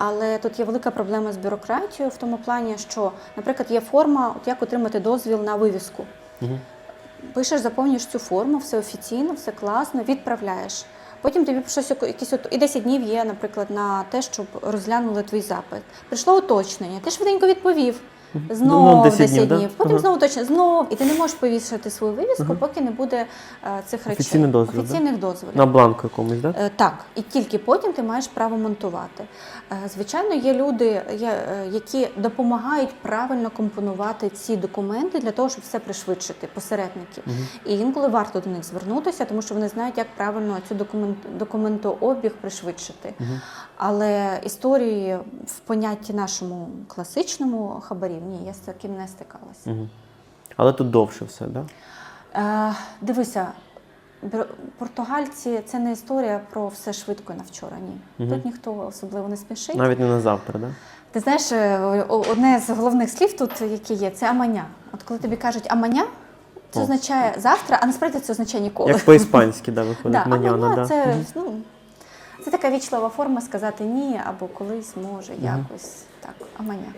Але тут є велика проблема з бюрократією в тому плані, що, наприклад, є форма, от як отримати дозвіл на вивіску. Угу. Пишеш, заповнюєш цю форму, все офіційно, все класно, відправляєш. Потім тобі щось якісь от і 10 днів є, наприклад, на те, щоб розглянули твій запит. Прийшло уточнення, ти швиденько відповів. Знову Ну, 10, 10 днів, днів, да? потім Ага. знову уточнення, знов, і ти не можеш повісити свою вивіску, Ага. поки не буде е, цих речей. Офіційний дозвіл, да? Офіційних дозволів. На бланку якомусь, так? Е, Так, і тільки потім ти маєш право монтувати. Е, Звичайно, є люди, є, е, які допомагають правильно компонувати ці документи для того, щоб все пришвидшити, посередники. І інколи варто до них звернутися, тому що вони знають, як правильно цю документ, документообіг пришвидшити. Але історії в понятті нашому класичному хабарів, ні, я з таким не стикалася. Угу. Але тут довше все, так? Да? Е, дивися, португальці це не історія про все швидко на вчора. Ні. Мгм. Тут ніхто особливо не спішить. Навіть не на завтра, так? Да? Ти знаєш, е, одне з головних слів тут, які є, це аманя. От коли тобі кажуть аманя, це О. означає завтра, а насправді це означає ніколи. Як по-іспанськи, да, виходить Да, маньяна, аманя да. це, ну, це така вічлива форма сказати ні або колись може, якось так. Аманя.